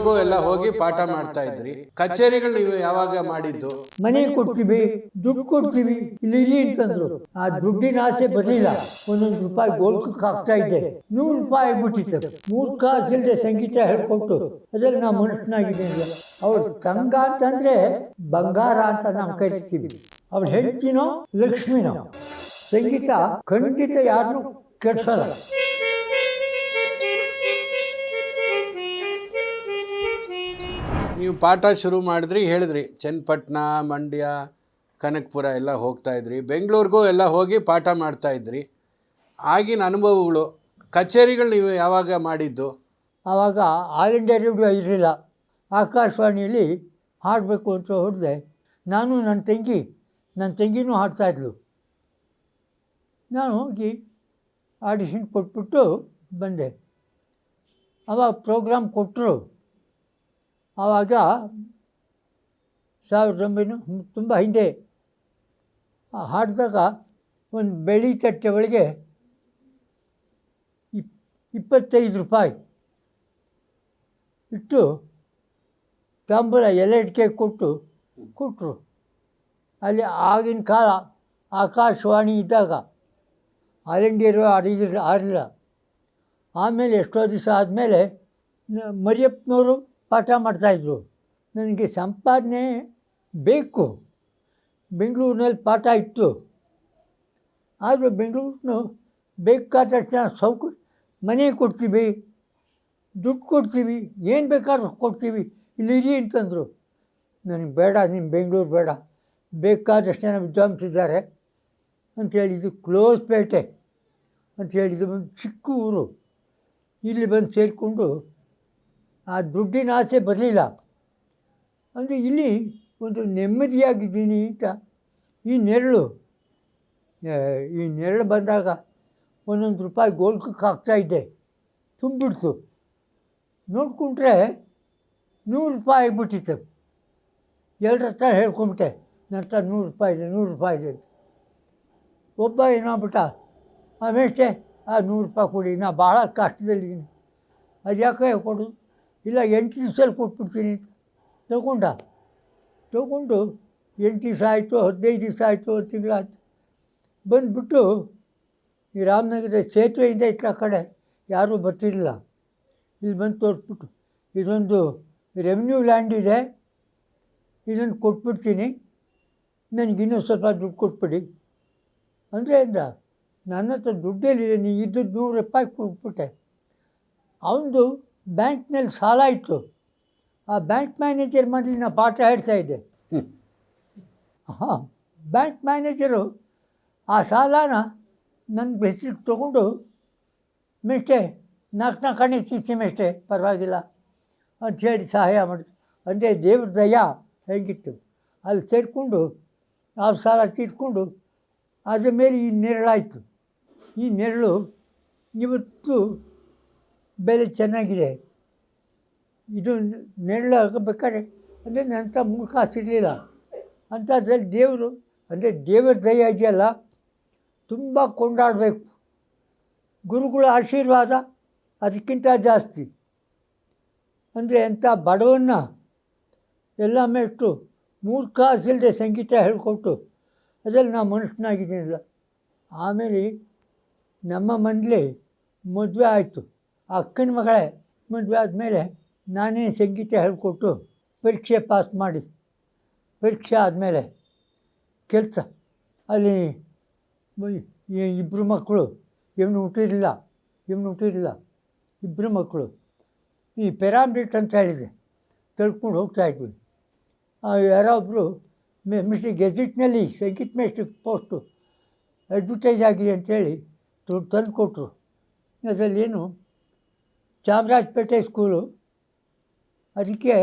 ಬೆಂಗಳೂರಿಗೂ ಎಲ್ಲ ಹೋಗಿ ಪಾಠ ಮಾಡ್ತಾ ಇದ್ರಿ. ಕಚೇರಿಗಳು ನೀವು ಯಾವಾಗ ಮಾಡಿದ್ದು? ಮನೆ ಕೊಡ್ತೀವಿ ದುಡ್ಡು ಕೊಡ್ತೀವಿ ಇಲ್ಲಿ ಇಲ್ಲಿ ಅಂತಂದ್ರು. ಆ ದುಡ್ಡಿನ ಆಸೆ ಬರಲಿಲ್ಲ. ಒಂದೊಂದು ರೂಪಾಯಿ ಗೋಲ್ಕಕ್ಕೆ ಹಾಕ್ತಾ ಇದ್ದೆ. ನೂರು ರೂಪಾಯಿ ಆಗ್ಬಿಟ್ಟಿತ್ತು. ಮೂರು ಕಾಸು ಇಲ್ಲದೆ ಸಂಗೀತ ಹೇಳ್ಕೊಟ್ಟು, ಅದ್ರಲ್ಲಿ ನಾವು ಮನುಷ್ಯನಾಗಿದ್ದೀನಿ ಅವ್ರು ತಂಗ ಅಂತಂದ್ರೆ ಬಂಗಾರ ಅಂತ ನಾವು ಕರಿತೀವಿ. ಅವ್ಳು ಹೆಂಡ್ತಿನೋ ಲಕ್ಷ್ಮಿನೋ. ಸಂಗೀತ ಖಂಡಿತ ಯಾರನ್ನೂ ಕೆಡ್ಸಲ್ಲ. ನೀವು ಪಾಠ ಶುರು ಮಾಡಿದ್ರಿ, ಹೇಳಿದ್ರಿ ಚನ್ನಪಟ್ಟಣ ಮಂಡ್ಯ, ಕನಕಪುರ ಎಲ್ಲ ಹೋಗ್ತಾ ಇದ್ರಿ, ಬೆಂಗಳೂರಿಗೂ ಎಲ್ಲ ಹೋಗಿ ಪಾಠ ಮಾಡ್ತಾ ಇದ್ರಿ. ಆಗಿನ ಅನುಭವಗಳು, ಕಚೇರಿಗಳು ನೀವು ಯಾವಾಗ ಮಾಡಿದ್ದು? ಆವಾಗ ಆಲ್ ಇಂಡಿಯಾ ರೇಡಿಯೋ ಇರಲಿಲ್ಲ. ಆಕಾಶವಾಣಿಯಲ್ಲಿ ಹಾಡಬೇಕು ಅಂತ ಹೊಡೆದೆ, ನಾನು ನನ್ನ ತಂಗಿ, ನನ್ನ ತಂಗಿನೂ ಹಾಡ್ತಾಯಿದ್ಲು ನಾನು ಹೋಗಿ ಆಡಿಷನ್ ಕೊಟ್ಬಿಟ್ಟು ಬಂದೆ. ಆವಾಗ ಪ್ರೋಗ್ರಾಮ್ ಕೊಟ್ಟರು. ಆವಾಗ ಸಾವಿರದ ಒಂಬೈನೂರ ತುಂಬ ಹಿಂದೆ ಹಾಡಿದಾಗ ಒಂದು ಬೆಳ್ಳಿ ತಟ್ಟೆ ಒಳಗೆ ಇಪ್, ಇಪ್ಪತ್ತೈದು ರೂಪಾಯಿ ಇಟ್ಟು ತಾಂಬೂಲ ಎಲೆ ಅಡಿಕೆ ಕೊಟ್ಟು ಕೊಟ್ಟರು ಅಲ್ಲಿ ಆಗಿನ ಕಾಲ ಆಕಾಶವಾಣಿ ಇದ್ದಾಗ ಆಲ್ ಇಂಡಿಯರು ಆಮೇಲೆ ಎಷ್ಟೋ ದಿವಸ ಆದಮೇಲೆ ಮರಿಯಪ್ಪನವರು ಪಾಠ ಮಾಡ್ತಾಯಿದ್ರು ನನಗೆ ಸಂಪಾದನೆ ಬೇಕು. ಬೆಂಗಳೂರಿನಲ್ಲಿ ಪಾಠ ಇತ್ತು. ಆದರೂ ಬೆಂಗಳೂರಿನ ಬೇಕಾದ ಸೌಕ ಮನೆ ಕೊಡ್ತೀವಿ, ದುಡ್ಡು ಕೊಡ್ತೀವಿ, ಏನು ಬೇಕಾದ್ರೂ ಕೊಡ್ತೀವಿ, ಇಲ್ಲಿ ಇರಿ ಅಂತಂದರು. ನನಗೆ ಬೇಡ ನಿಮ್ಮ ಬೆಂಗಳೂರು ಬೇಡ. ಬೇಕಾದಷ್ಟು ಜನ ವಿದ್ವಾಂಸಿದ್ದಾರೆ. ಅಂಥೇಳಿ ಇದು ಕ್ಲೋಸ್ ಪೇಟೆ. ಅಂಥೇಳಿ ಇದು ಒಂದು ಚಿಕ್ಕ ಊರು ಇಲ್ಲಿ ಬಂದು ಸೇರಿಕೊಂಡು ಆ ದುಡ್ಡಿನ ಆಸೆ ಬರಲಿಲ್ಲ. ಅಂದರೆ ಇಲ್ಲಿ ಒಂದು ನೆಮ್ಮದಿಯಾಗಿದ್ದೀನಿ ಅಂತ. ಈ ನೆರಳು ಈ ನೆರಳು ಬಂದಾಗ ಒಂದೊಂದು ರೂಪಾಯಿ ಗೋಲ್ಕಕ್ಕೆ ಹಾಕ್ತಾಯಿದ್ದೆ ತುಂಬಿಡ್ತು. ನೋಡಿಕೊಂಡ್ರೆ ನೂರು ರೂಪಾಯಿ ಆಗಿಬಿಟ್ಟಿತ್ತು. ಎಲ್ಲರ ಹತ್ರ ಹೇಳ್ಕೊಂಬಿಟ್ಟೆ, ನನ್ನ ಹತ್ರ ನೂರು ರೂಪಾಯಿ ಇದೆ, ನೂರು ರೂಪಾಯಿ ಇದೆ ಅಂತ. ಒಬ್ಬ ಏನಾಗ್ಬಿಟ್ಟ ಅವೇಷ್ಟೇ ಆ ನೂರು ರೂಪಾಯಿ ಕೊಡಿ, ನಾ ಭಾಳ ಕಷ್ಟದಲ್ಲಿದ್ದೀನಿ. ಅದು ಯಾಕೆ ಕೊಡು ಇಲ್ಲ, ಎಂಟು ದಿವ್ಸದಲ್ಲಿ ಕೊಟ್ಬಿಡ್ತೀನಿ ತಗೊಂಡ. ತಗೊಂಡು ಎಂಟು ದಿವಸ ಆಯಿತು, ಹದಿನೈದು ದಿವಸ ಆಯಿತು ತಿಂಗಳಾಯ್ತು ಬಂದುಬಿಟ್ಟು ಈ ರಾಮನಗರ ಸೇತುವೆಯಿಂದ ಇತ್ತ ಕಡೆ. ಯಾರೂ ಬರ್ತಿರಲಿಲ್ಲ. ಇಲ್ಲಿ ಬಂದು ತೋರಿಸ್ಬಿಟ್ಟು. ಇದೊಂದು ರೆವೆನ್ಯೂ ಲ್ಯಾಂಡ್ ಇದೆ. ಇದನ್ನು ಕೊಟ್ಬಿಡ್ತೀನಿ. ನನಗಿನ್ನೂ ಸ್ವಲ್ಪ ದುಡ್ಡು ಕೊಟ್ಬಿಡಿ. ಅಂದರೆ ಅಂದ ನನ್ನ ಹತ್ರ ದುಡ್ಡೇಲಿದೆ ನೀ ಇದ್ದದ್ದು ನೂರು ರೂಪಾಯಿ ಕೊಟ್ಬಿಟ್ಟೆ. ಅವನದು ಬ್ಯಾಂಕ್ನಲ್ಲಿ ಸಾಲ ಇತ್ತು. ಆ ಬ್ಯಾಂಕ್ ಮ್ಯಾನೇಜರ್ ಮನೇಲಿ ನಾನು ಪಾಠ ಹೇಳ್ತಾ ಇದ್ದೆ. ಹಾಂ ಬ್ಯಾಂಕ್ ಮ್ಯಾನೇಜರು ಆ ಸಾಲನ ನನ್ನ ಹೆಸರಿಗೆ ತೊಗೊಂಡು ಮೆಷ್ಟೆ ನಾಲ್ಕು ನಾಲ್ಕು ಕಣೆ ಚೀಚಿ ಮೆಷ್ಟೆ ಪರವಾಗಿಲ್ಲ ಅಂಥೇಳಿ ಸಹಾಯ ಮಾಡಿದ್ರು ಅಂದರೆ ದೇವ್ರ ದಯ ಹೇಗಿತ್ತು? ಅಲ್ಲಿ ಸೇರಿಕೊಂಡು ಆ ಸಾಲ ತೀರ್ಕೊಂಡು ಅದ್ರ ಮೇಲೆ ಈ ನೆರಳಾಯಿತು. ಈ ನೆರಳು ಇವತ್ತು ಬೆಲೆ ಚೆನ್ನಾಗಿದೆ. ಇದು ನೆರಳು ಆಗಬೇಕಾದ್ರೆ ಅಂದರೆ ನಂತರ ಮೂರು ಕಾಸು ಇರಲಿಲ್ಲ. ಅಂಥದ್ರಲ್ಲಿ ದೇವರು, ಅಂದರೆ ದೇವರ ದಯ ಇದೆಯಲ್ಲ, ತುಂಬ ಕೊಂಡಾಡಬೇಕು. ಗುರುಗಳ ಆಶೀರ್ವಾದ ಅದಕ್ಕಿಂತ ಜಾಸ್ತಿ. ಅಂದರೆ ಎಂಥ ಬಡವನ್ನ ಎಲ್ಲ ಮೆಟ್ಟು ಮೂರು ಕಾಸು ಇಲ್ಲದೆ ಸಂಗೀತ ಹೇಳ್ಕೊಟ್ಟು ಅದರಲ್ಲಿ ನಾವು ಮನುಷ್ಯನಾಗಿದ್ದೀನಿಲ್ಲ. ಆಮೇಲೆ ನಮ್ಮ ಮನೇಲಿ ಮದುವೆ ಆಯಿತು. ಅಕ್ಕನ ಮಗಳೇ, ಮದುವೆ ಆದಮೇಲೆ ನಾನೇ ಸಂಗೀತ ಹೇಳಿಕೊಟ್ಟು ಪರೀಕ್ಷೆ ಪಾಸ್ ಮಾಡಿ. ಪರೀಕ್ಷೆ ಆದಮೇಲೆ ಕೆಲಸ. ಅಲ್ಲಿ ಇಬ್ಬರು ಮಕ್ಕಳು, ಇವನು ಹುಟ್ಟಿರಲಿಲ್ಲ ಇವನು ಹುಟ್ಟಿರಲಿಲ್ಲ. ಇಬ್ಬರು ಮಕ್ಕಳು. ಈ ಪೆರಾಮ್ರಿಟ್ ಅಂತ ಹೇಳಿದೆ. ತಳ್ಕೊಂಡು ಹೋಗ್ತಾ ಇದ್ವಿ. ಆ ಯಾರೋ ಒಬ್ಬರು ಮಿಸ್ಟರ್ ಗೆಜೆಟ್ನಲ್ಲಿ ಸಂಗೀತ ಮೇಸ್ಟ್ರ್ ಪೋಸ್ಟು ಅಡ್ವರ್ಟೈಸ್ ಆಗಿದೆ ಅಂತೇಳಿ ತಂದು ಕೊಟ್ಟರು ಅದರಲ್ಲೇನು ಚಾಮರಾಜಪೇಟೆ ಸ್ಕೂಲು ಅದಕ್ಕೆ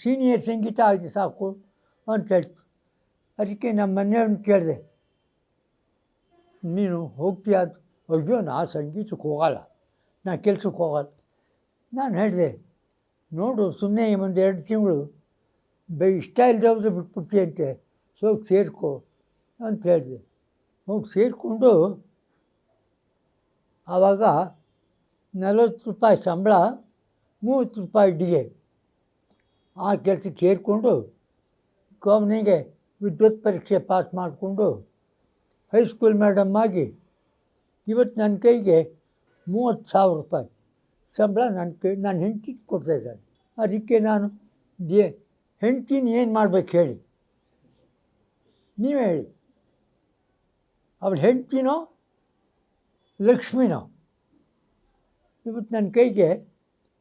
ಸೀನಿಯರ್ ಸಂಗೀತ ಆಗಿದೆ ಸಾಕು ಅಂತ ಹೇಳ್ತು. ಅದಕ್ಕೆ ನಮ್ಮ ಮನೆಯವ್ರನ್ನ ಕೇಳಿದೆ, ನೀನು ಹೋಗ್ತೀಯಾ ಅಯ್ಯೋ, ನಾ ಸಂಗೀತಕ್ಕೆ ಹೋಗಲ್ಲ, ನಾ ಕೆಲ್ಸಕ್ಕೆ ಹೋಗಲ್ಲ. ನಾನು ಹೇಳಿದೆ, ನೋಡು ಸುಮ್ಮನೆ ಒಂದು ಎರಡು ತಿಂಗಳು, ಬೇ ಇಷ್ಟ ಇಲ್ಲದವ್ರು ಬಿಟ್ಬಿಡ್ತೀಯ ಬಿಟ್ಬಿಡ್ತೀಯಂತೆ, ಹೋಗಿ ಸೇರ್ಕೋ ಅಂತ ಹೇಳಿದೆ. ಹೋಗಿ ಸೇರಿಕೊಂಡು, ಆವಾಗ ನಲವತ್ತು ರೂಪಾಯಿ ಸಂಬಳ, ಮೂವತ್ತು ರೂಪಾಯಿ ಡಿಗೆ ಆ ಕೆಲಸಕ್ಕೆ ಸೇರಿಕೊಂಡು ಕೊನೆಗೆ ವಿದ್ಯುತ್ ಪರೀಕ್ಷೆ ಪಾಸ್ ಮಾಡಿಕೊಂಡು ಹೈಸ್ಕೂಲ್ ಮೇಡಮ್ ಆಗಿ ಇವತ್ತು ನನ್ನ ಕೈಗೆ ಮೂವತ್ತು ಸಾವಿರ ರೂಪಾಯಿ ಸಂಬಳ ನನ್ನ ಕೈ, ನನ್ನ ಹೆಂಡತಿ ಇದ್ದಾರೆ. ಅದಕ್ಕೆ ನಾನು ದೇ ಹೆಂಡ್ತಿನ ಏನು ಮಾಡ್ಬೇಕು ಹೇಳಿ. ನೀವೇ ಹೇಳಿ. ಅವಳು ಹೆಂಡ್ತಿನೋ, ಲಕ್ಷ್ಮಿನೋ ಇವತ್ತು ನನ್ನ ಕೈಗೆ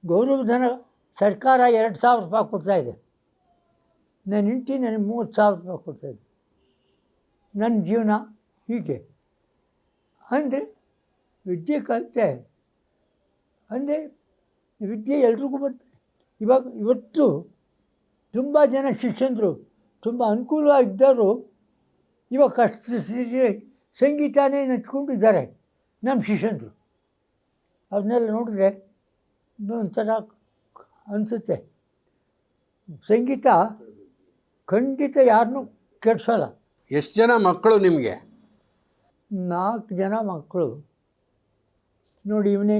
ಗೌರವಧನ ಸರ್ಕಾರ ಎರಡು ಸಾವಿರ ರೂಪಾಯಿ ಕೊಡ್ತಾಯಿದೆ ನನ್ನ ಹೆಂಡತಿ ನನಗೆ ಮೂವತ್ತು ಸಾವಿರ ರೂಪಾಯಿ ಕೊಡ್ತಾಯಿದೆ ನನ್ನ ಜೀವನ ಹೀಗೆ. ಅಂದರೆ ವಿದ್ಯೆ ಕಲಿತೆ. ಅಂದರೆ ವಿದ್ಯೆ ಎಲ್ರಿಗೂ ಬರ್ತದೆ. ಇವಾಗ ಇವತ್ತು ತುಂಬ ಜನ ಶಿಕ್ಷಣರು ತುಂಬ ಅನುಕೂಲವಾಗಿದ್ದರು ಇವಾಗ ಕಷ್ಟ ಸಂಗೀತಾನೇ ಸಂಗೀತನೇ ನಚ್ಕೊಂಡಿದ್ದಾರೆ ನಮ್ಮ ಶಿಷ್ಯಂದರು ಅವ್ರನ್ನೆಲ್ಲ ನೋಡಿದ್ರೆ ಒಂಥರ ಅನಿಸುತ್ತೆ. ಸಂಗೀತ ಖಂಡಿತ ಯಾರನ್ನೂ ಕೆಡ್ಸೋಲ್ಲ. ಎಷ್ಟು ಜನ ಮಕ್ಕಳು ನಿಮಗೆ? ನಾಲ್ಕು ಜನ ಮಕ್ಕಳು. ನೋಡಿ ಇವನೇ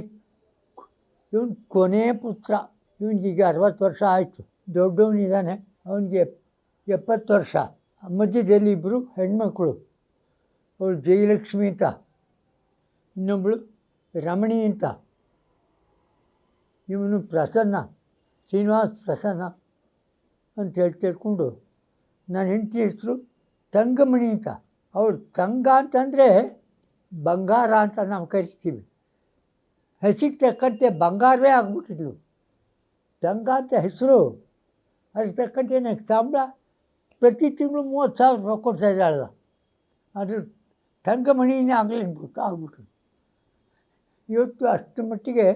ಇವನು ಕೊನೆ ಪುತ್ರ. ಇವನಿಗೀಗ ಅರವತ್ತು ವರ್ಷ ಆಯಿತು. ದೊಡ್ಡವನಿದ್ದಾನೆ ಅವನಿಗೆ ಎಪ್ಪತ್ತು ವರ್ಷ. ಮಧ್ಯದಲ್ಲಿ ಇಬ್ಬರು ಹೆಣ್ಮಕ್ಕಳು ಅವಳು ಜಯಲಕ್ಷ್ಮಿ ಅಂತ. ಇನ್ನೊಬ್ಬಳು ರಮಣಿ ಅಂತ. ಇವನು ಪ್ರಸನ್ನ, ಶ್ರೀನಿವಾಸ್ ಪ್ರಸನ್ನ ಅಂತ ಹೇಳಿ ತಿಳ್ಕೊಂಡು ನನ್ನ ಹೆಂಡತಿ ಹೆಸರು ತಂಗಮಣಿ ಅಂತ. ಅವಳು ತಂಗ ಅಂತಂದರೆ ಬಂಗಾರ ಅಂತ ನಾವು ಕರಿತೀವಿ. ಹೆಸಿಗೆ ತಕ್ಕಂತೆ ಬಂಗಾರವೇ ಆಗ್ಬಿಟ್ಟಿದ್ಲು. ತಂಗ ಅಂತ ಹೆಸರು ಅದಕ್ಕೆ ತಕ್ಕಂತೆ ನನಗೆ ಸಂಬಳ ಪ್ರತಿ ತಿಂಗಳು ಮೂವತ್ತು ಸಾವಿರ ರೂಪಾಯಿ ಕೊಡ್ತಾ ಇದ್ದಾಳಲ್ಲ. ಅದ್ರ ತಂಗಮಣಿನೇ ಆಗಲಿ ಅಂದ್ಬಿಟ್ಟು ಆಗ್ಬಿಟ್ರು ಇವತ್ತು ಅಷ್ಟು ಮಟ್ಟಿಗೆ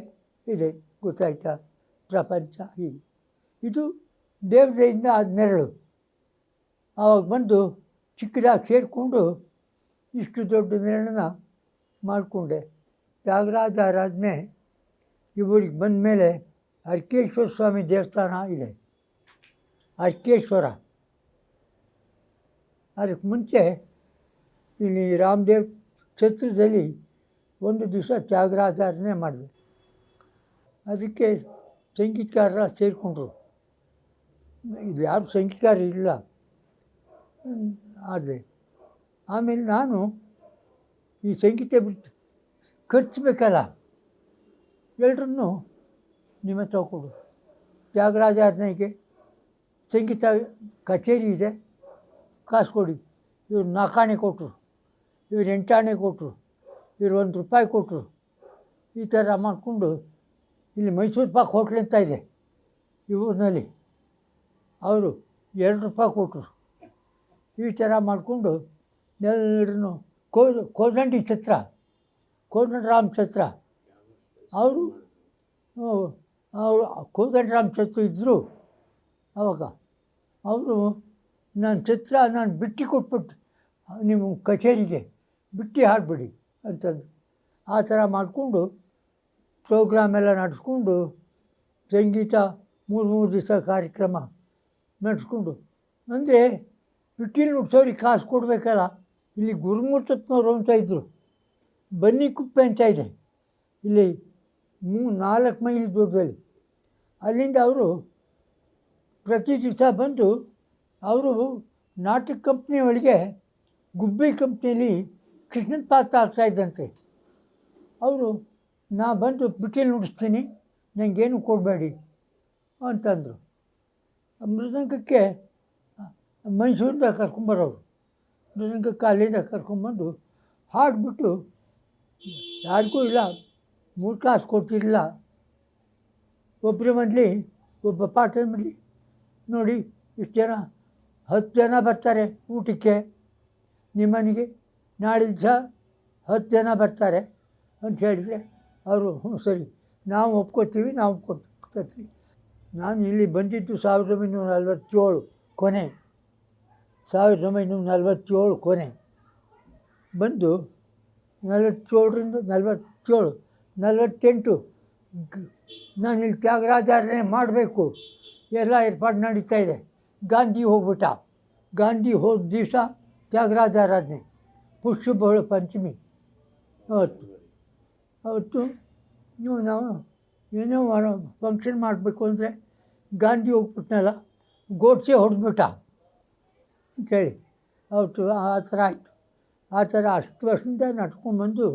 ಇದೆ, ಗೊತ್ತಾಯ್ತಾ? ಪ್ರಪಂಚ ಹೀಗೆ. ಇದು ದೇವತೆಯಿಂದ ಆದ ನೆರಳು. ಆವಾಗ ಬಂದು ಚಿಕ್ಕದಾಗಿ ಸೇರಿಕೊಂಡು ಇಷ್ಟು ದೊಡ್ಡ ನೆರಳನ್ನ ಮಾಡಿಕೊಂಡೆ. ತ್ಯಾಗರಾಜ ಆರಾಧನೆ ಇವರಿಗೆ ಬಂದ ಮೇಲೆ ಅರ್ಕೇಶ್ವರ ಸ್ವಾಮಿ ದೇವಸ್ಥಾನ ಇದೆ. ಅರ್ಕೇಶ್ವರ ಅದಕ್ಕೆ ಮುಂಚೆ ಇಲ್ಲಿ ರಾಮದೇವ್ ಛತ್ರದಲ್ಲಿ ಒಂದು ದಿವಸ ತ್ಯಾಗರಾಧಾರಣೆ ಮಾಡಿದೆ. ಅದಕ್ಕೆ ಸಂಗೀತಗಾರರ ಸೇರಿಕೊಂಡ್ರು. ಇಲ್ಲಿ ಯಾರು ಸಂಗೀತಗಾರ ಇಲ್ಲ. ಆದರೆ ಆಮೇಲೆ ನಾನು ಈ ಸಂಗೀತ ಬಿಟ್ಟು ಖರ್ಚು ಬೇಕಲ್ಲ ಎಲ್ಲರನ್ನೂ ನಿಮ್ಮ ಹತ್ರ ಕೊಡು. ಸಂಗೀತ ಕಚೇರಿ ಇದೆ. ಕಾಸು ಕೊಡಿ. ಇವ್ರು ನಾಲ್ಕಾಣೆ ಕೊಟ್ಟರು ಇವ್ರು ಎಂಟಾಣೆ ಕೊಟ್ಟರು ಇವ್ರು ಒಂದು ರೂಪಾಯಿ ಕೊಟ್ಟರು ಈ ಥರ ಮಾಡಿಕೊಂಡು ಇಲ್ಲಿ ಮೈಸೂರು ಪಾಕ್ ಹೋಟ್ಲ್ ಅಂತ ಇದೆ? ಈ ಊರಿನಲ್ಲಿ. ಅವರು ಎರಡು ರೂಪಾಯಿ ಕೊಟ್ಟರು ಈ ಥರ ಮಾಡಿಕೊಂಡು ಎಲ್ಲರೂ ಕೋ ಕೋದಂಡಿ ಛತ್ರ ಕೋದಂಡರಾಮ್ ಛತ್ರ. ಅವರು ಅವರು ಕೋದಂಡರಾಮ್ ಛತ್ರ ಇದ್ದರು ಆವಾಗ ಅವರು ನಾನು ಛತ್ರ ನಾನು ಬಿಟ್ಟು ಕೊಟ್ಬಿಟ್ಟು ನಿಮ್ಮ ಕಚೇರಿಗೆ ಬಿಟ್ಟು ಹಾಡ್ಬಿಡಿ ಅಂತಂದು ಆ ಥರ ಮಾಡಿಕೊಂಡು ಪ್ರೋಗ್ರಾಮ್ ಎಲ್ಲ ನಡೆಸ್ಕೊಂಡು ಸಂಗೀತ ಮೂರು ಮೂರು ದಿವಸ ಕಾರ್ಯಕ್ರಮ ನಡೆಸ್ಕೊಂಡು. ಅಂದರೆ ಪಿಟೀಲ್ ನುಡ್ಸೋರಿಗೆ ಕಾಸು ಕೊಡಬೇಕಲ್ಲ. ಇಲ್ಲಿ ಗುರುಮೂರ್ತತ್ನವ್ರು ಅಂತ ಇದ್ದರು ಬನ್ನಿ ಕುಪ್ಪೆ ಅಂತ ಇದೆ. ಇಲ್ಲಿ ಮೂ ನಾಲ್ಕು ಮೈಲಿ ದೂರದಲ್ಲಿ. ಅಲ್ಲಿಂದ ಅವರು ಪ್ರತಿ ದಿವಸ ಬಂದು ಅವರು ನಾಟಕ ಕಂಪ್ನಿಯೊಳಗೆ ಗುಬ್ಬಿ ಕಂಪ್ನಿಯಲ್ಲಿ ಕೃಷ್ಣನ್ ಪಾತ್ರ ಆಗ್ತಾಯಿದ್ದಂತೆ. ಅವರು, ನಾ ಬಂದು ಬಿಟ್ಟಿಲ್ ನುಡಿಸ್ತೀನಿ ನನಗೇನು ಕೊಡಬೇಡಿ ಅಂತಂದರು. ಮೃದಂಗಕ್ಕೆ, ಮೈಸೂರಿಂದ ಕರ್ಕೊಂಬರೋರು. ಮೃದಂಗಕ್ಕೆ ಅಲ್ಲಿಂದ ಕರ್ಕೊಂಬಂದು ಹಾಡ್ಬಿಟ್ಟು, ಯಾರಿಗೂ ಇಲ್ಲ, ಮೂರು ಕ್ಲಾಸ್ ಕೊಡ್ತಿರಲಿಲ್ಲ. ಒಬ್ಬರ ಮನೇಲಿ ಒಬ್ಬ ಪಾಠದ ಮನೇಲಿ ನೋಡಿ, ಇಷ್ಟು ಜನ, ಹತ್ತು ಜನ ಬರ್ತಾರೆ ಊಟಕ್ಕೆ. ನಿಮ್ಮನೆಗೆ ದಿವಸ ಹತ್ತು ಜನ ಬರ್ತಾರೆ ಅಂತ ಹೇಳಿದರೆ ಅವರು, ಹ್ಞೂ ಸರಿ, ನಾವು ಒಪ್ಕೊತೀವಿ, ನಾವು ಕೊಡ್ತೀವಿ ನಾನು ಇಲ್ಲಿ ಬಂದಿದ್ದು ಸಾವಿರದ ಒಂಬೈನೂರ ನಲ್ವತ್ತೇಳು ಕೊನೆ, ಸಾವಿರದ ಒಂಬೈನೂರ ನಲ್ವತ್ತೇಳು ಕೊನೆ. ಬಂದು ನಲವತ್ತೇಳರಿಂದ ನಲವತ್ತೇಳು, ನಲವತ್ತೆಂಟು ನಾನು ಇಲ್ಲಿ ತ್ಯಾಗರಾಧಾರಣೆ ಮಾಡಬೇಕು. ಎಲ್ಲ ಏರ್ಪಾಡು ನಡೀತಾ ಇದೆ. ಗಾಂಧಿ ಹೋಗ್ಬಿಟ್ಟ. ಗಾಂಧಿ ಹೋದ ದಿವಸ ತ್ಯಾಗರಾಧಾರಾಧನೆ ಪುಷ್ಪಬಹಳ ಪಂಚಮಿ ಅವತ್ತು. ಅವತ್ತು ನೀವು ಏನೋ ಫಂಕ್ಷನ್ ಮಾಡಬೇಕು ಅಂದರೆ ಗಾಂಧಿ ಹೋಗ್ಬಿಟ್ನಲ್ಲ, ಗೋಡ್ಸೆ ಹೊಡೆದ್ಬಿಟ್ಟ ಅಂತೇಳಿ ಅವತ್ತು ಆ ಥರ ಆಯಿತು. ಆ ಥರ ಅಷ್ಟು ವರ್ಷದಿಂದ ನಡ್ಕೊಂಡ್ಬಂದು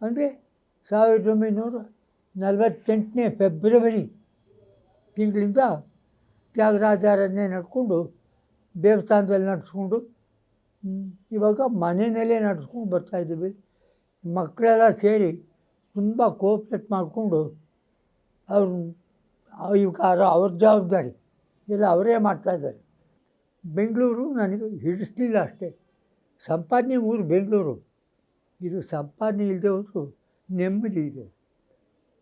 ಅಂದರೆ ಸಾವಿರದ ಒಂಬೈನೂರ ನಲವತ್ತೆಂಟನೇ ಫೆಬ್ರವರಿ ತಿಂಗಳಿಂದ ತ್ಯಾಗರಾಜಾರನ್ನೇ ನಡ್ಕೊಂಡು ದೇವಸ್ಥಾನದಲ್ಲಿ ನಡೆಸ್ಕೊಂಡು ಇವಾಗ ಮನೆಯಲ್ಲೇ ನಡ್ಸ್ಕೊಂಡು ಬರ್ತಾಯಿದ್ದೀವಿ ಮಕ್ಕಳೆಲ್ಲ ಸೇರಿ ತುಂಬ ಕೋಪ್ರೇಟ್ ಮಾಡಿಕೊಂಡು ಅವ್ರು, ಇವಾಗ ಅವ್ರ ಜವಾಬ್ದಾರಿ. ಇಲ್ಲ ಅವರೇ ಮಾಡ್ತಾಯಿದ್ದಾರೆ ಬೆಂಗಳೂರು ನನಗೆ ಹಿಡಿಸ್ಲಿಲ್ಲ ಅಷ್ಟೇ. ಸಂಪಾದನೆ ಊರು ಬೆಂಗಳೂರು. ಇದು ಸಂಪಾದನೆ ಇಲ್ಲದೆ ಹೋದ್ರು ನೆಮ್ಮದಿ ಇದೆ.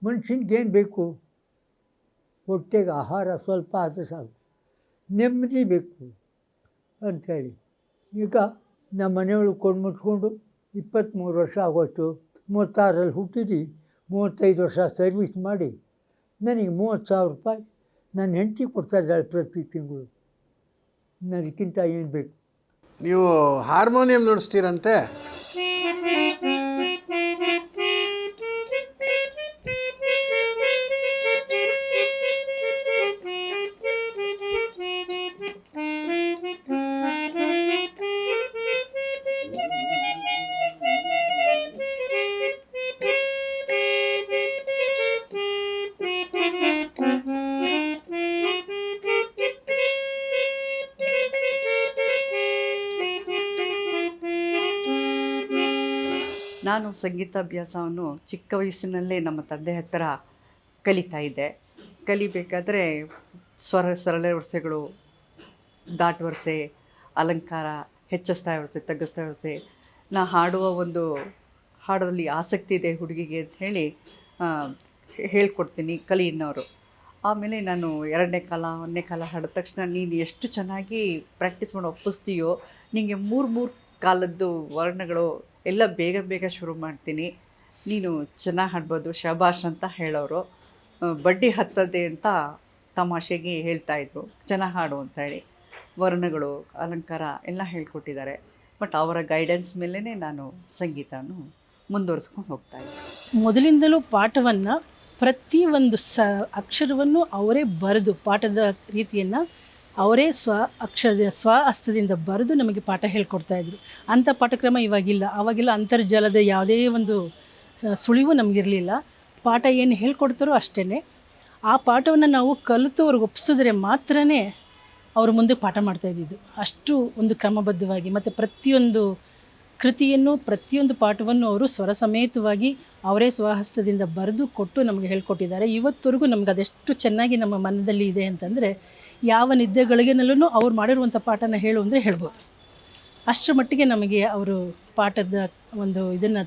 ಮನುಷ್ಯನಿಗೇನು ಬೇಕು? ಹೊಟ್ಟೆಗೆ ಆಹಾರ ಸ್ವಲ್ಪ ಆದರೆ ಸಾಕು. ನೆಮ್ಮದಿ ಬೇಕು ಅಂಥೇಳಿ ಈಗ ನಮ್ಮ ಮನೆಯೊಳಗೆ ಕೊಂಡು ಮುಚ್ಕೊಂಡು ಇಪ್ಪತ್ತ್ಮೂರು ವರ್ಷ ಆಗೋಯ್ತು. ಮೂವತ್ತಾರಲ್ಲಿ ಹುಟ್ಟಿದ್ದು ಮೂವತ್ತೈದು ವರ್ಷ ಸರ್ವಿಸ್ ಮಾಡಿ. ನನಗೆ ಮೂವತ್ತು ಸಾವಿರ ರೂಪಾಯಿ ನನ್ನ ಹೆಂಡತಿ ಕೊಡ್ತಾ ಇದ್ದಾಳೆ ಪ್ರತಿ ತಿಂಗಳು. ಅದಕ್ಕಿಂತ ಏನು ಬೇಕು? ನೀವು ಹಾರ್ಮೋನಿಯಂ ನುಡಿಸ್ತೀರಂತೆ? ನಾನು ಸಂಗೀತಾಭ್ಯಾಸವನ್ನು ಚಿಕ್ಕ ವಯಸ್ಸಿನಲ್ಲೇ ನಮ್ಮ ತಂದೆ ಹತ್ತಿರ ಕಲಿತಾ ಇದ್ದೆ. ಕಲಿಬೇಕಾದ್ರೆ ಸ್ವರ, ಸರಳ ವರ್ಸೆಗಳು, ದಾಟ್ ವರ್ಸೆ, ಅಲಂಕಾರ, ಹೆಚ್ಚಿಸ್ತಾ ಇರುತ್ತೆ, ತಗ್ಗಿಸ್ತಾ ಇರುತ್ತೆ. ನಾ ಹಾಡುವ ಒಂದು ಹಾಡೋದಲ್ಲಿ ಆಸಕ್ತಿ ಇದೆ ಹುಡುಗಿಗೆ ಅಂತ ಹೇಳಿ ಹೇಳ್ಕೊಡ್ತೀನಿ ಕಲಿ ಅನ್ನೋರು ಆಮೇಲೆ ನಾನು ಎರಡನೇ ಕಾಲ, ಒಂದನೇ ಕಾಲ ಹಾಡಿದ ತಕ್ಷಣ ನೀನು ಎಷ್ಟು ಚೆನ್ನಾಗಿ ಪ್ರಾಕ್ಟೀಸ್ ಮಾಡಿ ಒಪ್ಪಿಸ್ತೀಯೋ ನಿನಗೆ ಮೂರು ಮೂರು ಕಾಲದ್ದು ವರ್ಣಗಳು ಎಲ್ಲ ಬೇಗ ಬೇಗ ಶುರು ಮಾಡ್ತೀನಿ. ನೀನು ಚೆನ್ನಾಗಿ ಹಾಡ್ಬೋದು ಶಬಾಷ್ ಅಂತ ಹೇಳೋರು. ಬಡ್ಡಿ ಹತ್ತದೆ ಅಂತ ತಮಾಷೆಗೆ ಹೇಳ್ತಾಯಿದ್ರು ಚೆನ್ನಾಗಿ ಹಾಡು ಅಂತ ಹೇಳಿ. ವರ್ಣಗಳು, ಅಲಂಕಾರ ಎಲ್ಲ ಹೇಳ್ಕೊಟ್ಟಿದ್ದಾರೆ. ಬಟ್ ಅವರ ಗೈಡೆನ್ಸ್ ಮೇಲೇ ನಾನು ಸಂಗೀತನೂ ಮುಂದುವರಿಸ್ಕೊಂಡು ಹೋಗ್ತಾ ಇದ್ದೆ ಮೊದಲಿಂದಲೂ ಪಾಠವನ್ನು ಪ್ರತಿ ಒಂದು ಸ, ಅಕ್ಷರವನ್ನು ಅವರೇ ಬರೆದು ಪಾಠದ ರೀತಿಯನ್ನು ಅವರೇ ಸ್ವ ಅಕ್ಷರ ಸ್ವ ಹಸ್ತದಿಂದ ಬರೆದು ನಮಗೆ ಪಾಠ ಹೇಳ್ಕೊಡ್ತಾ ಇದ್ರು. ಅಂಥ ಪಾಠಕ್ರಮ ಇವಾಗಿಲ್ಲ. ಆವಾಗೆಲ್ಲ ಅಂತರ್ಜಾಲದ ಯಾವುದೇ ಒಂದು ಸುಳಿವು ನಮಗಿರಲಿಲ್ಲ. ಪಾಠ ಏನು ಹೇಳ್ಕೊಡ್ತಾರೋ ಅಷ್ಟೇ ಆ ಪಾಠವನ್ನು ನಾವು ಕಲಿತು ಅವ್ರಿಗೆ ಒಪ್ಪಿಸಿದ್ರೆ ಮಾತ್ರನೇ ಅವರು ಮುಂದೆ ಪಾಠ ಮಾಡ್ತಾಯಿದ್ದಿದ್ದು ಅಷ್ಟು ಒಂದು ಕ್ರಮಬದ್ಧವಾಗಿ ಮತ್ತು ಪ್ರತಿಯೊಂದು ಕೃತಿಯನ್ನು, ಪ್ರತಿಯೊಂದು ಪಾಠವನ್ನು ಅವರು ಸ್ವರ ಸಮೇತವಾಗಿ ಅವರೇ ಸ್ವಹಸ್ತದಿಂದ ಬರೆದು ಕೊಟ್ಟು ನಮಗೆ ಹೇಳ್ಕೊಟ್ಟಿದ್ದಾರೆ. ಇವತ್ತವರೆಗೂ ನಮ್ಗೆ ಅದೆಷ್ಟು ಚೆನ್ನಾಗಿ ನಮ್ಮ ಮನದಲ್ಲಿ ಇದೆ ಅಂತಂದರೆ ಯಾವ ನಿದ್ದೆಗಳಿಗೆನಲ್ಲೂ ಅವ್ರು ಮಾಡಿರುವಂಥ ಪಾಠನ ಹೇಳು ಅಂದರೆ ಹೇಳ್ಬೋದು. ಅಷ್ಟರ ಮಟ್ಟಿಗೆ ನಮಗೆ ಅವರು ಪಾಠದ ಒಂದು ಇದನ್ನು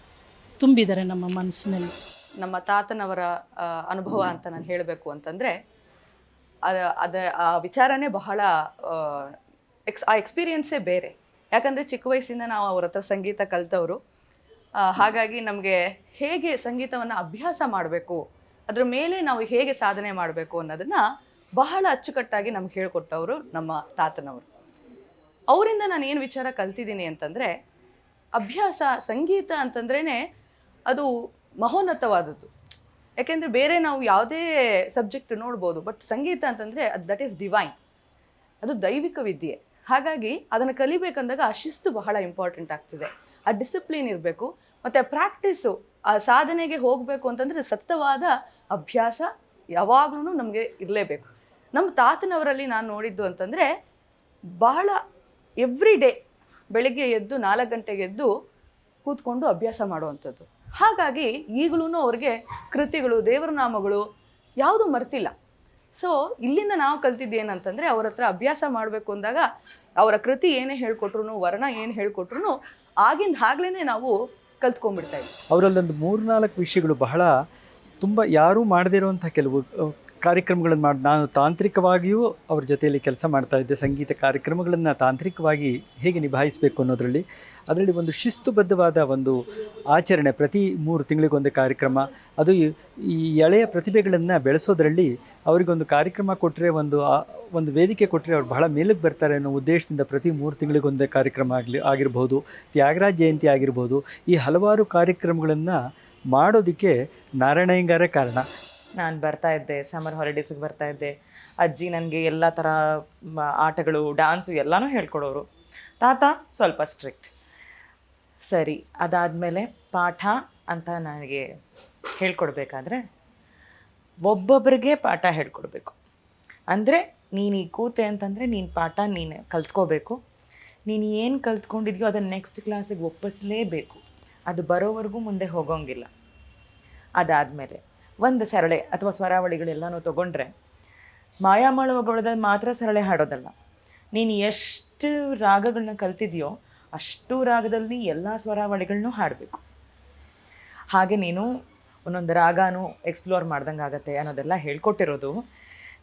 ತುಂಬಿದ್ದಾರೆ ನಮ್ಮ ಮನಸ್ಸಿನಲ್ಲಿ. ನಮ್ಮ ತಾತನವರ ಅನುಭವ ಅಂತ ನಾನು ಹೇಳಬೇಕು ಅಂತಂದರೆ, ಅದ ಅದ, ಆ ವಿಚಾರನೇ ಬಹಳ ಎಕ್ಸ್, ಆ ಎಕ್ಸ್ಪೀರಿಯನ್ಸೇ ಬೇರೆ. ಯಾಕಂದರೆ ಚಿಕ್ಕ ವಯಸ್ಸಿಂದ ನಾವು ಅವ್ರ ಹತ್ರ ಸಂಗೀತ ಕಲಿತವರು. ಹಾಗಾಗಿ ನಮಗೆ ಹೇಗೆ ಸಂಗೀತವನ್ನು ಅಭ್ಯಾಸ ಮಾಡಬೇಕು, ಅದರ ಮೇಲೆ ನಾವು ಹೇಗೆ ಸಾಧನೆ ಮಾಡಬೇಕು ಅನ್ನೋದನ್ನು ಬಹಳ ಅಚ್ಚುಕಟ್ಟಾಗಿ ನಮ್ಗೆ ಹೇಳ್ಕೊಟ್ಟವರು ನಮ್ಮ ತಾತನವರು. ಅವರಿಂದ ನಾನು ಏನು ವಿಚಾರ ಕಲ್ತಿದ್ದೀನಿ ಅಂತಂದರೆ, ಅಭ್ಯಾಸ, ಸಂಗೀತ ಅಂತಂದ್ರೇ ಅದು ಮಹೋನ್ನತವಾದದ್ದು. ಯಾಕೆಂದರೆ ಬೇರೆ ನಾವು ಯಾವುದೇ ಸಬ್ಜೆಕ್ಟ್ ನೋಡ್ಬೋದು, ಬಟ್ ಸಂಗೀತ ಅಂತಂದರೆ ಅದು ದಟ್ ಈಸ್ ಡಿವೈನ್. ಅದು ದೈವಿಕ ವಿದ್ಯೆ. ಹಾಗಾಗಿ ಅದನ್ನು ಕಲಿಬೇಕಂದಾಗ ಆ ಶಿಸ್ತು ಬಹಳ ಇಂಪಾರ್ಟೆಂಟ್ ಆಗ್ತಿದೆ. ಆ ಡಿಸಿಪ್ಲಿನ್ ಇರಬೇಕು, ಮತ್ತು ಪ್ರಾಕ್ಟೀಸು, ಆ ಸಾಧನೆಗೆ ಹೋಗಬೇಕು ಅಂತಂದರೆ ಸತತವಾದ ಅಭ್ಯಾಸ ಯಾವಾಗಲೂ ನಮಗೆ ಇರಲೇಬೇಕು. ನಮ್ಮ ತಾತನವರಲ್ಲಿ ನಾನು ನೋಡಿದ್ದು ಅಂತಂದರೆ ಬಹಳ ಎವ್ರಿ ಡೇ ಬೆಳಗ್ಗೆ ಎದ್ದು ನಾಲ್ಕು ಗಂಟೆಗೆ ಎದ್ದು ಕೂತ್ಕೊಂಡು ಅಭ್ಯಾಸ ಮಾಡುವಂಥದ್ದು. ಹಾಗಾಗಿ ಈಗಲೂ ಅವ್ರಿಗೆ ಕೃತಿಗಳು, ದೇವರ ನಾಮಗಳು ಯಾವುದು ಮರ್ತಿಲ್ಲ. ಸೊ ಇಲ್ಲಿಂದ ನಾವು ಕಲ್ತಿದ್ದು ಏನಂತಂದರೆ ಅವ್ರ ಹತ್ರ ಅಭ್ಯಾಸ ಮಾಡಬೇಕು ಅಂದಾಗ ಅವರ ಕೃತಿ ಏನೇ ಹೇಳ್ಕೊಟ್ರು ವರ್ಣ ಏನು ಹೇಳ್ಕೊಟ್ರು ಆಗಿಂದ ಆಗ್ಲೇ ನಾವು ಕಲ್ತ್ಕೊಂಡ್ಬಿಡ್ತಾ ಇದ್ವಿ. ಅವರಲ್ಲೊಂದು ಮೂರ್ನಾಲ್ಕು ವಿಷಯಗಳು ಬಹಳ ತುಂಬ ಯಾರೂ ಮಾಡದೇ ಇರುವಂಥ ಕೆಲವು ಕಾರ್ಯಕ್ರಮಗಳನ್ನು ಮಾಡಿ, ನಾನು ತಾಂತ್ರಿಕವಾಗಿಯೂ ಅವ್ರ ಜೊತೆಯಲ್ಲಿ ಕೆಲಸ ಮಾಡ್ತಾ ಇದ್ದೆ. ಸಂಗೀತ ಕಾರ್ಯಕ್ರಮಗಳನ್ನು ತಾಂತ್ರಿಕವಾಗಿ ಹೇಗೆ ನಿಭಾಯಿಸಬೇಕು ಅನ್ನೋದರಲ್ಲಿ ಅದರಲ್ಲಿ ಒಂದು ಶಿಸ್ತುಬದ್ಧವಾದ ಒಂದು ಆಚರಣೆ, ಪ್ರತಿ ಮೂರು ತಿಂಗಳಿಗೊಂದು ಕಾರ್ಯಕ್ರಮ. ಅದು ಈ- ಎಳೆಯ ಪ್ರತಿಭೆಗಳನ್ನು ಬೆಳೆಸೋದರಲ್ಲಿ ಅವರಿಗೊಂದು ಕಾರ್ಯಕ್ರಮ ಕೊಟ್ಟರೆ ಒಂದು ಒಂದು ವೇದಿಕೆ ಕೊಟ್ಟರೆ ಅವ್ರು ಬಹಳ ಮೇಲಕ್ಕೆ ಬರ್ತಾರೆ ಅನ್ನೋ ಉದ್ದೇಶದಿಂದ ಪ್ರತಿ ಮೂರು ತಿಂಗಳಿಗೊಂದೇ ಕಾರ್ಯಕ್ರಮ ಆಗಲಿ, ಆಗಿರ್ಬೋದು, ತ್ಯಾಗರಾಜ ಜಯಂತಿ ಆಗಿರ್ಬೋದು, ಈ ಹಲವಾರು ಕಾರ್ಯಕ್ರಮಗಳನ್ನು ಮಾಡೋದಕ್ಕೆ ನಾರಾಯಣಯ್ಯಂಗಾರೇ ಕಾರಣ. ನಾನು ಬರ್ತಾ ಇದ್ದೆ ಸಮ್ಮರ್ ಹಾಲಿಡೇಸಿಗೆ ಬರ್ತಾ ಇದ್ದೆ. ಅಜ್ಜಿ ನನಗೆ ಎಲ್ಲ ಥರ ಆಟಗಳು ಡ್ಯಾನ್ಸು ಎಲ್ಲನೂ ಹೇಳ್ಕೊಡೋರು. ತಾತ ಸ್ವಲ್ಪ ಸ್ಟ್ರಿಕ್ಟ್ ಸರಿ, ಅದಾದಮೇಲೆ ಪಾಠ ಅಂತ ನನಗೆ ಹೇಳ್ಕೊಡ್ಬೇಕಾದ್ರೆ ಒಬ್ಬೊಬ್ಬರಿಗೆ ಪಾಠ ಹೇಳ್ಕೊಡ್ಬೇಕು. ಅಂದರೆ, ನೀನು ಈ ಕೂತೆ ಅಂತಂದರೆ ನೀನು ಪಾಠ ನೀನು ಕಲ್ತ್ಕೋಬೇಕು. ನೀನು ಏನು ಕಲ್ತ್ಕೊಂಡಿದ್ಯೋ ಅದನ್ನು ನೆಕ್ಸ್ಟ್ ಕ್ಲಾಸಿಗೆ ಒಪ್ಪಿಸಲೇಬೇಕು. ಅದು ಬರೋವರೆಗೂ ಮುಂದೆ ಹೋಗೋಂಗಿಲ್ಲ. ಅದಾದಮೇಲೆ ಒಂದು ಸರಳೆ ಅಥವಾ ಸ್ವರಾವಳಿಗಳೆಲ್ಲನೂ ತೊಗೊಂಡ್ರೆ ಮಾಯಾಮಳವಗೊಳದಲ್ಲಿ ಮಾತ್ರ ಸರಳೆ ಹಾಡೋದಲ್ಲ. ನೀನು ಎಷ್ಟು ರಾಗಗಳನ್ನ ಕಲ್ತಿದೆಯೋ ಅಷ್ಟು ರಾಗದಲ್ಲಿ ಎಲ್ಲ ಸ್ವರಾವಳಿಗಳನ್ನೂ ಹಾಡಬೇಕು. ಹಾಗೆ ನೀನು ಒಂದೊಂದು ರಾಗನೂ ಎಕ್ಸ್ಪ್ಲೋರ್ ಮಾಡ್ದಂಗೆ ಆಗತ್ತೆ ಅನ್ನೋದೆಲ್ಲ ಹೇಳ್ಕೊಟ್ಟಿರೋದು.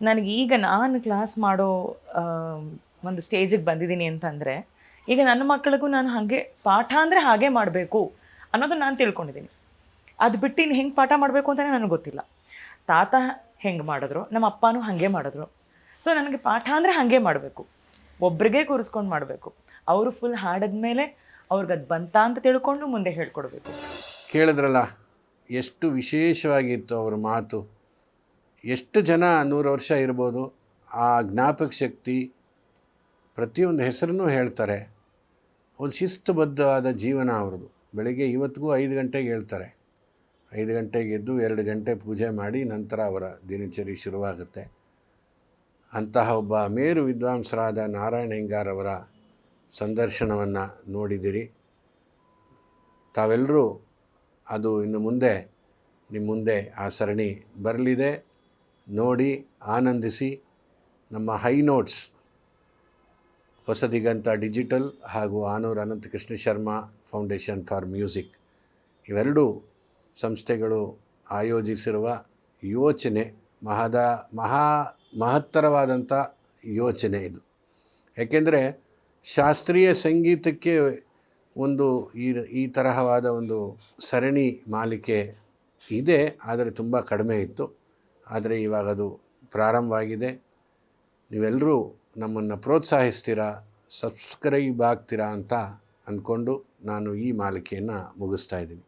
ನನಗೆ ಈಗ ನಾನು ಕ್ಲಾಸ್ ಮಾಡೋ ಒಂದು ಸ್ಟೇಜಿಗೆ ಬಂದಿದ್ದೀನಿ ಅಂತಂದರೆ ಈಗ ನನ್ನ ಮಕ್ಕಳಿಗೂ ನಾನು ಹಾಗೆ ಪಾಠ ಅಂದರೆ ಹಾಗೆ ಮಾಡಬೇಕು ಅನ್ನೋದು ನಾನು ತಿಳ್ಕೊಂಡಿದ್ದೀನಿ. ಅದು ಬಿಟ್ಟು ಇನ್ನು ಹೆಂಗೆ ಪಾಠ ಮಾಡಬೇಕು ಅಂತಲೇ ನನಗೆ ಗೊತ್ತಿಲ್ಲ. ತಾತ ಹೆಂಗೆ ಮಾಡಿದ್ರು, ನಮ್ಮ ಅಪ್ಪನೂ ಹಾಗೆ ಮಾಡಿದ್ರು. ಸೊ ನನಗೆ ಪಾಠ ಅಂದರೆ ಹಾಗೆ ಮಾಡಬೇಕು. ಒಬ್ರಿಗೆ ಕೂರಿಸ್ಕೊಂಡು ಮಾಡಬೇಕು. ಅವರು ಫುಲ್ ಹಾಡಿದ್ಮೇಲೆ ಅವ್ರಿಗೆ ಅದು ಬಂತ ಅಂತ ತಿಳ್ಕೊಂಡು ಮುಂದೆ ಹೇಳ್ಕೊಡ್ಬೇಕು. ಕೇಳಿದ್ರಲ್ಲ, ಎಷ್ಟು ವಿಶೇಷವಾಗಿತ್ತು ಅವ್ರ ಮಾತು. ಎಷ್ಟು ಜನ ನೂರು ವರ್ಷ ಇರ್ಬೋದು, ಆ ಜ್ಞಾಪಕ ಶಕ್ತಿ ಪ್ರತಿಯೊಂದು ಹೆಸರನ್ನು ಹೇಳ್ತಾರೆ. ಒಂದು ಶಿಸ್ತುಬದ್ಧವಾದ ಜೀವನ ಅವ್ರದ್ದು. ಬೆಳಿಗ್ಗೆ ಇವತ್ತಿಗೂ ಐದು ಗಂಟೆಗೆ ಹೇಳ್ತಾರೆ. ಐದು ಗಂಟೆಗೆ ಎದ್ದು ಎರಡು ಗಂಟೆ ಪೂಜೆ ಮಾಡಿ ನಂತರ ಅವರ ದಿನಚರಿ ಶುರುವಾಗುತ್ತೆ. ಅಂತಹ ಒಬ್ಬ ಮೇರು ವಿದ್ವಾಂಸರಾದ ನಾರಾಯಣ ಹೆಂಗಾರವರ ಸಂದರ್ಶನವನ್ನು ನೋಡಿದಿರಿ. ತಾವೆಲ್ಲರೂ ಅದು ಇನ್ನು ಮುಂದೆ ನಿಮ್ಮ ಮುಂದೆ ಆ ಸರಣಿ ಬರಲಿದೆ. ನೋಡಿ, ಆನಂದಿಸಿ. ನಮ್ಮ ಹೈ ನೋಟ್ಸ್, ಹೊಸದಿಗಂತ ಡಿಜಿಟಲ್ ಹಾಗೂ Anoor Ananthakrishna Sharma foundation for music, ಇವೆರಡೂ ಸಂಸ್ಥೆಗಳು ಆಯೋಜಿಸಿರುವ ಯೋಚನೆ ಮಹದ ಮಹಾ ಮಹತ್ತರವಾದಂಥ ಯೋಚನೆ ಇದು. ಏಕೆಂದರೆ ಶಾಸ್ತ್ರೀಯ ಸಂಗೀತಕ್ಕೆ ಒಂದು ಈ ಈ ತರಹವಾದ ಒಂದು ಸರಣಿ ಮಾಲಿಕೆ ಇದೆ, ಆದರೆ ತುಂಬ ಕಡಿಮೆ ಇತ್ತು. ಆದರೆ ಇವಾಗ ಅದು ಪ್ರಾರಂಭವಾಗಿದೆ. ನೀವೆಲ್ಲರೂ ನಮ್ಮನ್ನು ಪ್ರೋತ್ಸಾಹಿಸ್ತೀರಾ, ಸಬ್ಸ್ಕ್ರೈಬ್ ಆಗ್ತೀರಾ ಅಂತ ಅಂದ್ಕೊಂಡು ನಾನು ಈ ಮಾಲಿಕೆಯನ್ನು ಮುಗಿಸ್ತಾ ಇದ್ದೀನಿ.